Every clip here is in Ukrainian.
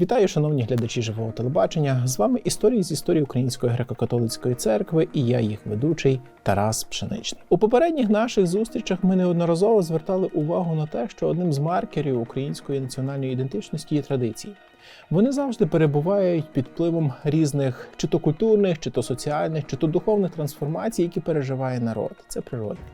Вітаю, шановні глядачі живого телебачення. З вами історії з історії Української греко-католицької церкви і я, їх ведучий Тарас Пшеничний. У попередніх наших зустрічах ми неодноразово звертали увагу на те, що одним з маркерів української національної ідентичності є традиції. Вони завжди перебувають під впливом різних чи то культурних, чи то соціальних, чи то духовних трансформацій, які переживає народ. Це природне.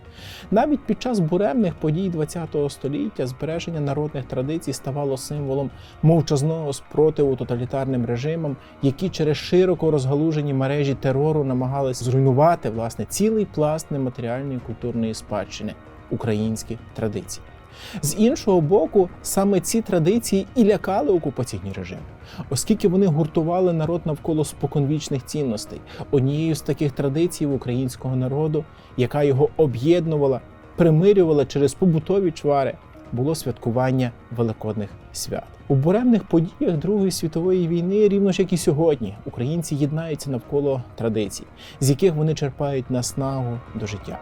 Навіть під час буремних подій ХХ століття збереження народних традицій ставало символом мовчазного спротиву тоталітарним режимам, які через широко розгалужені мережі терору намагались зруйнувати власне цілий пласт нематеріальної культурної спадщини українські традиції. З іншого боку, саме ці традиції і лякали окупаційні режими, оскільки вони гуртували народ навколо споконвічних цінностей. Однією з таких традицій українського народу, яка його об'єднувала, примирювала через побутові чвари, було святкування великодних свят. У буремних подіях Другої світової війни, рівно ж як і сьогодні, українці єднаються навколо традицій, з яких вони черпають наснагу до життя.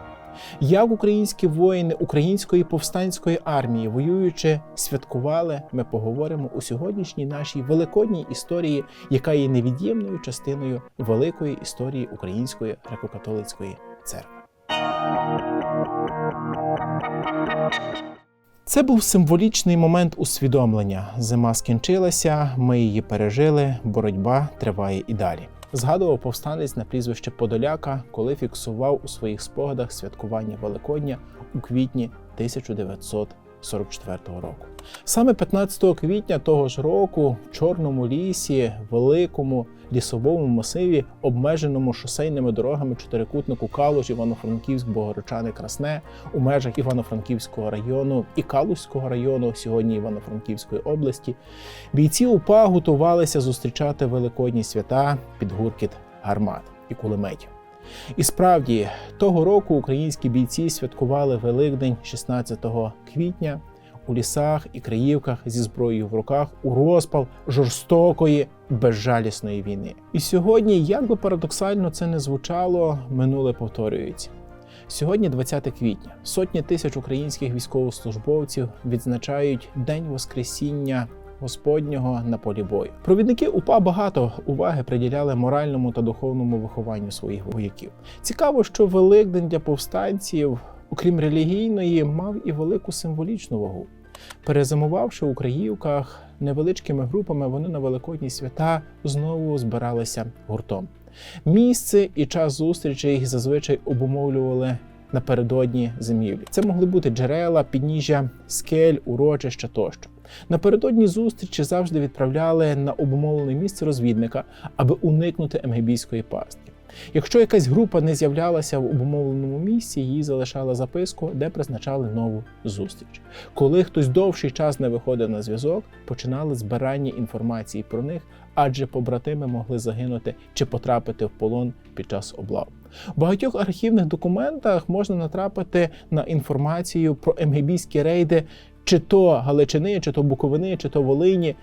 Як українські воїни української повстанської армії, воюючи, святкували, ми поговоримо у сьогоднішній нашій великодній історії, яка є невід'ємною частиною великої історії Української греко-католицької церкви. Це був символічний момент усвідомлення. Зима скінчилася, ми її пережили, боротьба триває і далі. Згадував повстанець на прізвище Подоляка, коли фіксував у своїх спогадах святкування Великодня у квітні 1944 року. Саме 15 квітня того ж року в Чорному лісі, великому лісовому масиві, обмеженому шосейними дорогами чотирикутнику Калуш, Івано-Франківськ, Богородчани, Красне у межах Івано-Франківського району і Калузького району, сьогодні Івано-Франківської області, бійці УПА готувалися зустрічати великодні свята під гуркіт гармат і кулеметів. І справді того року українські бійці святкували Великдень 16 квітня у лісах і краївках зі зброєю в руках у розпал жорстокої безжалісної війни. І сьогодні, як би парадоксально це не звучало, минуле повторюється. Сьогодні, 20 квітня, сотні тисяч українських військовослужбовців відзначають День Воскресіння Господнього на полі бою. Провідники УПА багато уваги приділяли моральному та духовному вихованню своїх вояків. Цікаво, що Великдень для повстанців, окрім релігійної, мав і велику символічну вагу. Перезимувавши у Краївках невеличкими групами, вони на великодні свята знову збиралися гуртом. Місце і час зустрічі їх зазвичай обумовлювали напередодні зимівлі. Це могли бути джерела, підніжжя, скель, урочища тощо. Напередодні зустрічі завжди відправляли на обумовлене місце розвідника, аби уникнути емгебійської пастки. Якщо якась група не з'являлася в обумовленому місці, їй залишала записку, де призначали нову зустріч. Коли хтось довший час не виходив на зв'язок, починали збирання інформації про них, адже побратими могли загинути чи потрапити в полон під час облав. В багатьох архівних документах можна натрапити на інформацію про емгебійські рейди, чи то Галичини, чи то Буковини, чи то Волині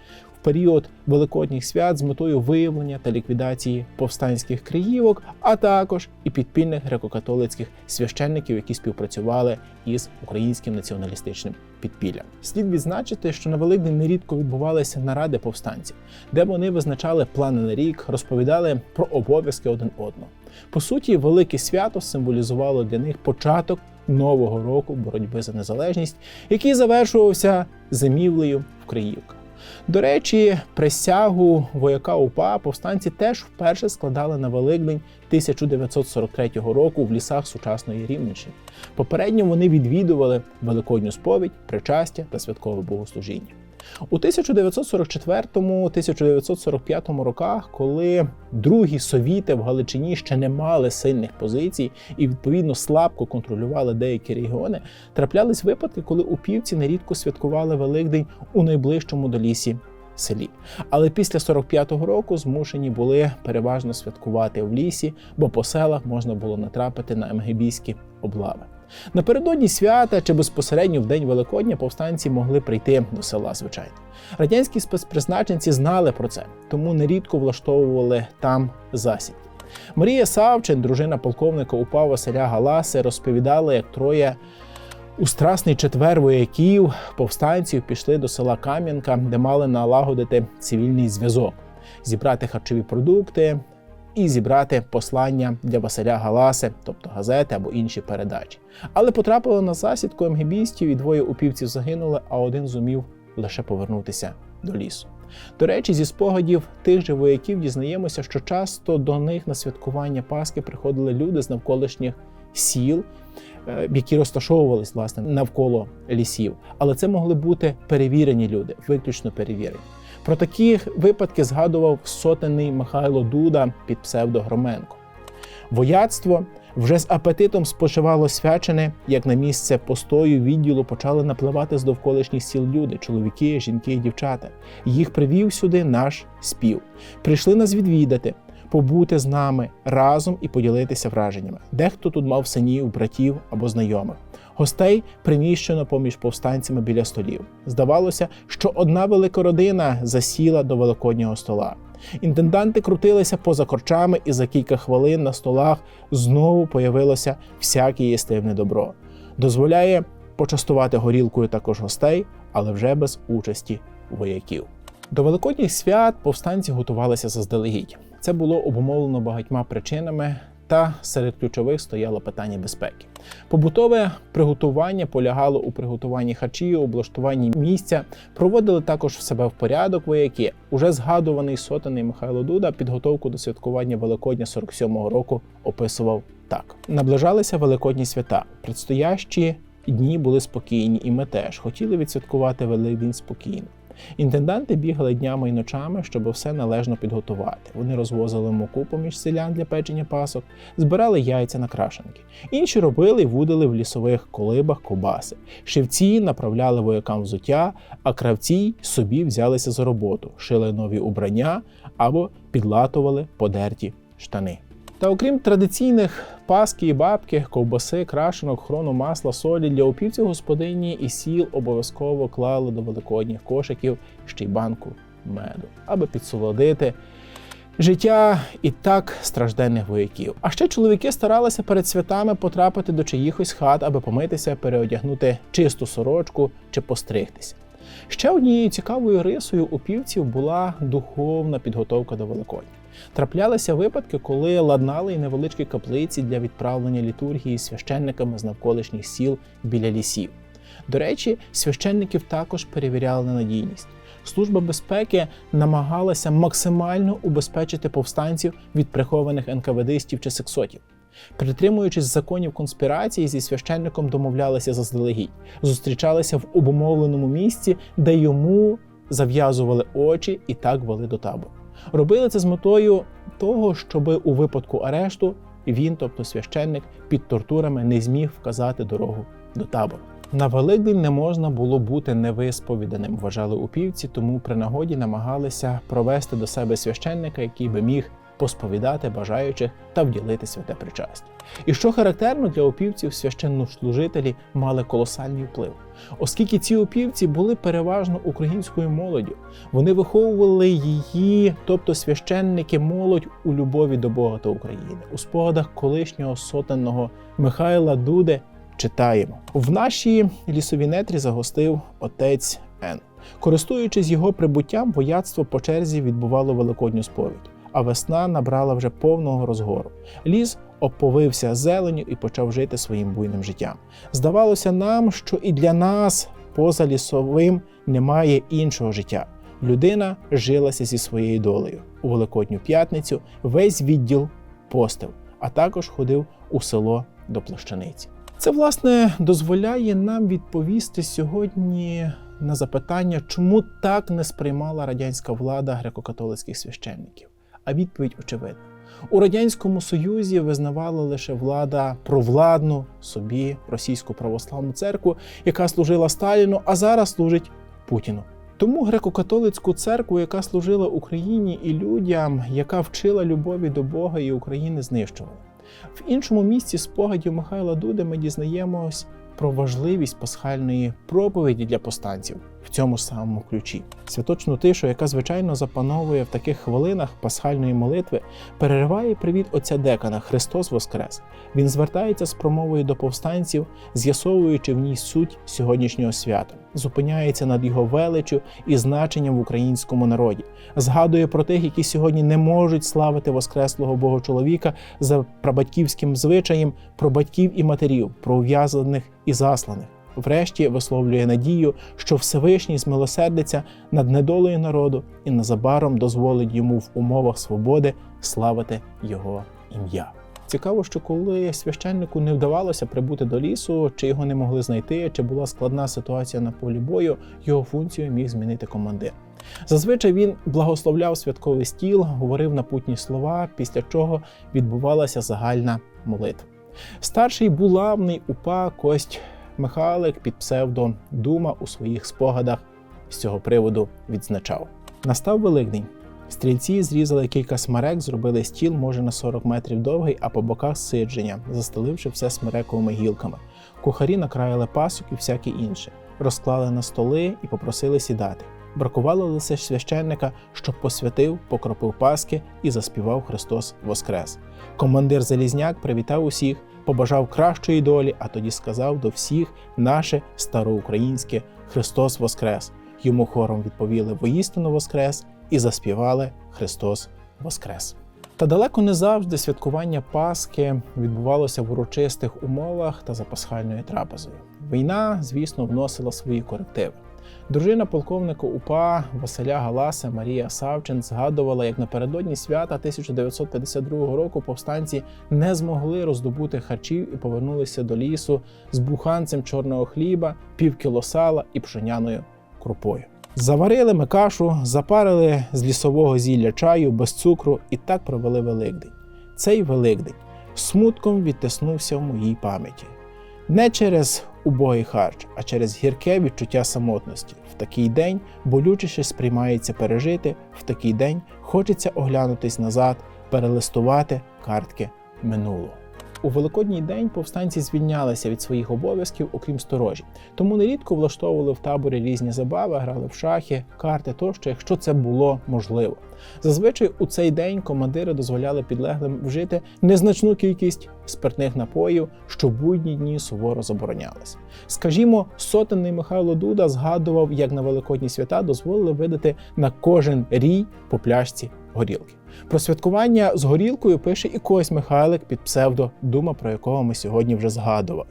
період великодніх свят з метою виявлення та ліквідації повстанських криївок, а також і підпільних греко-католицьких священників, які співпрацювали із українським націоналістичним підпіллям. Слід відзначити, що на Великдень нерідко відбувалися наради повстанців, де вони визначали плани на рік, розповідали про обов'язки один одного. По суті, велике свято символізувало для них початок нового року боротьби за незалежність, який завершувався зимівлею в Криївках. До речі, присягу вояка УПА повстанці теж вперше складали на Великдень 1943 року в лісах сучасної Рівненщини. Попередньо вони відвідували великодню сповідь, причастя та святкове богослужіння. У 1944-1945 роках, коли другі совіти в Галичині ще не мали сильних позицій і відповідно слабко контролювали деякі регіони, траплялись випадки, коли упівці нерідко святкували Великдень у найближчому до лісі селі. Але після 45-го року змушені були переважно святкувати в лісі, бо по селах можна було натрапити на емгебійські облави. Напередодні свята чи безпосередньо в день Великодня повстанці могли прийти до села, звичайно. Радянські спецпризначенці знали про це, тому нерідко влаштовували там засідки. Марія Савчин, дружина полковника УПА Василя Галаси, розповідала, як троє У страсний четвер вояків повстанців пішли до села Кам'янка, де мали налагодити цивільний зв'язок, зібрати харчові продукти і зібрати послання для Василя Галаси, тобто газети або інші передачі. Але потрапили на засідку МГБістів і двоє упівців загинули, а один зумів лише повернутися до лісу. До речі, зі спогадів тих же вояків дізнаємося, що часто до них на святкування Пасхи приходили люди з навколишніх сіл, е, які розташовувались власне навколо лісів. Але це могли бути перевірені люди, виключно перевірені. Про такі випадки згадував сотенний Михайло Дуда під псевдо Громенко. Вояцтво вже з апетитом споживало свячене, як на місце постою відділу почали напливати з довколишніх сіл люди, чоловіки, жінки і дівчата. Їх привів сюди наш спів. Прийшли нас відвідати, побути з нами разом і поділитися враженнями. Дехто тут мав синів, братів або знайомих. Гостей приміщено поміж повстанцями біля столів. Здавалося, що одна велика родина засіла до великоднього стола. Інтенданти крутилися поза корчами, і за кілька хвилин на столах знову появилося всяке їстивне добро. Дозволяє почастувати горілкою також гостей, але вже без участі вояків. До великодніх свят повстанці готувалися заздалегідь. Це було обумовлено багатьма причинами, та серед ключових стояло питання безпеки. Побутове приготування полягало у приготуванні харчів, облаштуванні місця. Проводили також в себе в порядок вояки. Уже згадуваний сотений Михайло Дуда підготовку до святкування Великодня 47-го року описував так: наближалися великодні свята. Предстоящі дні були спокійні, і ми теж хотіли відсвяткувати Великдень спокійно. Інтенданти бігали днями і ночами, щоб все належно підготувати. Вони розвозили муку поміж селян для печення пасок, збирали яйця на крашенки. Інші робили і вудили в лісових колибах ковбаси. Шивці направляли воякам взуття, а кравці собі взялися за роботу, шили нові убрання або підлатували подерті штани. Та окрім традиційних паски і бабки, ковбаси, крашенок, хрону масла, солі для опівців господині і сіл обов'язково клали до великодніх кошиків ще й банку меду, аби підсолодити життя і так стражденних вояків. А ще чоловіки старалися перед святами потрапити до чиїхось хат, аби помитися, переодягнути чисту сорочку чи постригтися. Ще однією цікавою рисою упівців була духовна підготовка до Великодня. Траплялися випадки, коли ладнали й невеличкі каплиці для відправлення літургії священниками з навколишніх сіл біля лісів. До речі, священників також перевіряли на надійність. Служба безпеки намагалася максимально убезпечити повстанців від прихованих НКВДистів чи сексотів. Притримуючись законів конспірації, зі священником домовлялися заздалегідь, зустрічалися в обумовленому місці, де йому зав'язували очі і так вели до табору. Робили це з метою того, щоб у випадку арешту він, тобто священник, під тортурами не зміг вказати дорогу до табору. На Великдень не можна було бути невисповіданим, вважали упівці, тому при нагоді намагалися провести до себе священника, який би міг посповідати бажаючих та вділити святе причастя. І що характерно для опівців, священнослужителі мали колосальний вплив, оскільки ці опівці були переважно українською молоддю. Вони виховували її, тобто священники, молодь у любові до Бога та України. У спогадах колишнього сотенного Михайла Дуде читаємо: в нашій лісовій нетрі загостив отець Н. Користуючись його прибуттям, вояцтво по черзі відбувало великодню сповідь а весна набрала вже повного розгору. Ліс оповився зеленю і почав жити своїм буйним життям. Здавалося нам, що і для нас, поза лісовим, немає іншого життя. Людина жилася зі своєю долею. У Великодню п'ятницю весь відділ постив, а також ходив у село до плащаниці. Це власне дозволяє нам відповісти сьогодні на запитання, чому так не сприймала радянська влада греко-католицьких священників. А відповідь очевидна. У радянському союзі визнавала лише влада провладну собі російську православну церкву, яка служила Сталіну, а зараз служить Путіну. Тому греко-католицьку церкву, яка служила Україні і людям, яка вчила любові до Бога і України, знищували. В іншому місці спогадів Михайла Дуди ми дізнаємось про важливість пасхальної проповіді для повстанців. В цьому самому ключі. Святочну тишу, яка звичайно запановує в таких хвилинах пасхальної молитви, перериває привіт отця Декана Христос Воскрес. Він звертається з промовою до повстанців, з'ясовуючи в ній суть сьогоднішнього свята, зупиняється над його величю і значенням в українському народі, згадує про тих, які сьогодні не можуть славити Воскреслого Бога чоловіка за прабатьківським звичаєм, про батьків і матерів, про ув'язаних і засланих. Врешті висловлює надію, що Всевишній змилосердиться над недолею народу і незабаром дозволить йому в умовах свободи славити його ім'я. Цікаво, що коли священнику не вдавалося прибути до лісу, чи його не могли знайти, чи була складна ситуація на полі бою, його функцію міг змінити командир. Зазвичай він благословляв святковий стіл, говорив напутні слова, після чого відбувалася загальна молитва. Старший булавний упа Кость Михайлик під псевдо Дума у своїх спогадах з цього приводу відзначав. Настав Великдень. Стрільці зрізали кілька смерек, зробили стіл, може на 40 метрів довгий, а по боках сидження, застеливши все смерековими гілками. Кухарі накраїли пасок і всяке інше, розклали на столи і попросили сідати. Бракувало лише священника, щоб посвятив, покропив паски і заспівав Христос Воскрес. Командир Залізняк привітав усіх, побажав кращої долі, а тоді сказав до всіх наше староукраїнське Христос Воскрес. Йому хором відповіли воістину Воскрес і заспівали Христос Воскрес. Та далеко не завжди святкування Пасхи відбувалося в урочистих умовах та за пасхальною трапезою. Війна, звісно, вносила свої корективи. Дружина полковника УПА Василя Галаса Марія Савчин згадувала, як напередодні свята 1952 року повстанці не змогли роздобути харчів і повернулися до лісу з буханцем чорного хліба, півкіло сала і пшеняною крупою. Заварили ми кашу, запарили з лісового зілля чаю без цукру і так провели Великдень. Цей Великдень смутком відтиснувся в моїй пам'яті. Не через убогий харч, а через гірке відчуття самотності. В такий день болючіше сприймається пережити, в такий день хочеться оглянутись назад, перелистувати картки минулого. У великодній день повстанці звільнялися від своїх обов'язків, окрім сторожі, тому нерідко влаштовували в таборі різні забави, грали в шахи, карти тощо, якщо це було можливо. Зазвичай у цей день командири дозволяли підлеглим вжити незначну кількість спиртних напоїв, що будні дні суворо заборонялися. Скажімо, сотенний Михайло Дуда згадував, як на великодні свята дозволили видати на кожен рій по пляшці горілки. Про святкування з горілкою пише і Кось Михайлик під псевдо Дума, про якого ми сьогодні вже згадували.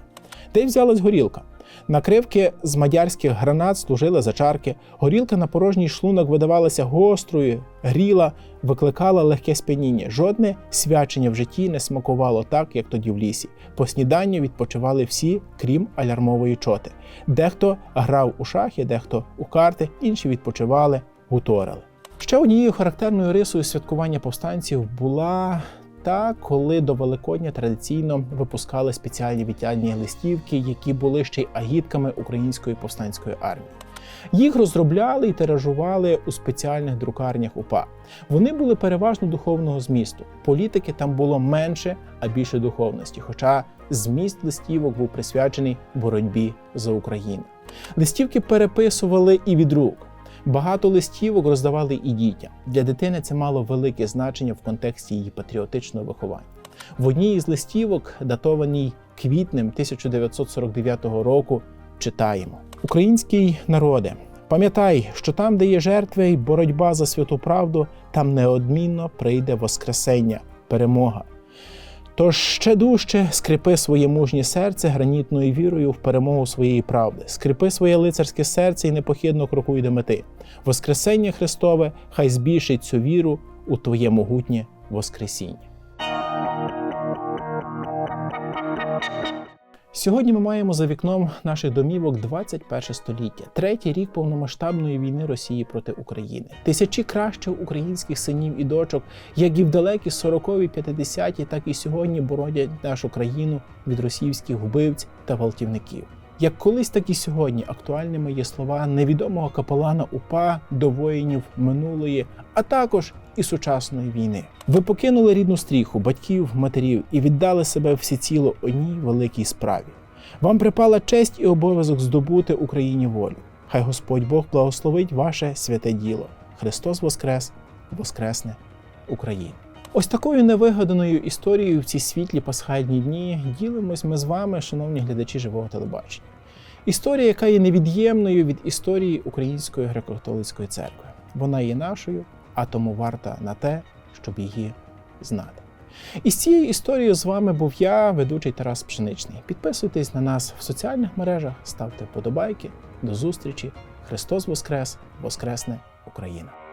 Де взялась горілка? Накривки з мадярських гранат служили за чарки, горілка на порожній шлунок видавалася гострою, гріла, викликала легке сп'яніння. Жодне свячення в житті не смакувало так, як тоді в лісі. По сніданню відпочивали всі, крім алярмової чоти. Дехто грав у шахи, дехто у карти, інші відпочивали, гуторили. Ще однією характерною рисою святкування повстанців була та, коли до Великодня традиційно випускали спеціальні вітальні листівки, які були ще й агітками української повстанської армії. Їх розробляли і тиражували у спеціальних друкарнях УПА. Вони були переважно духовного змісту. Політики там було менше, а більше духовності. Хоча зміст листівок був присвячений боротьбі за Україну. Листівки переписували і від рук. Багато листівок роздавали і дітям. Для дитини це мало велике значення в контексті її патріотичного виховання. В одній із листівок, датованій квітнем 1949 року, читаємо: Український народе. Пам'ятай, що там, де є жертви й боротьба за святу правду, там неодмінно прийде Воскресення, перемога. Тож ще дужче скріпи своє мужнє серце гранітною вірою в перемогу своєї правди, скріпи своє лицарське серце і непохідно крокуй до мети. Воскресення Христове хай збільшить цю віру у твоє могутнє Воскресіння. Сьогодні ми маємо за вікном наших домівок 21 століття, третій рік повномасштабної війни Росії проти України. Тисячі кращих українських синів і дочок, як і в далекі 40-ві, 50-ті, так і сьогодні боронять нашу країну від російських вбивць та гвалтівників. Як колись, так і сьогодні актуальними є слова невідомого капелана УПА до воїнів минулої, а також і сучасної війни. Ви покинули рідну стріху, батьків, матерів і віддали себе всеціло одній великій справі. Вам припала честь і обов'язок здобути Україні волю. Хай Господь Бог благословить ваше святе діло. Христос Воскрес, Воскресне Україна! Ось такою невигаданою історією в ці світлі пасхальні дні ділимось ми з вами, шановні глядачі живого телебачення. Історія, яка є невід'ємною від історії Української греко-католицької церкви. Вона є нашою, а тому варта на те, щоб її знати. І з цією історією з вами був я, ведучий Тарас Пшеничний. Підписуйтесь на нас в соціальних мережах, ставте вподобайки. До зустрічі! Христос Воскрес! Воскресне Україна!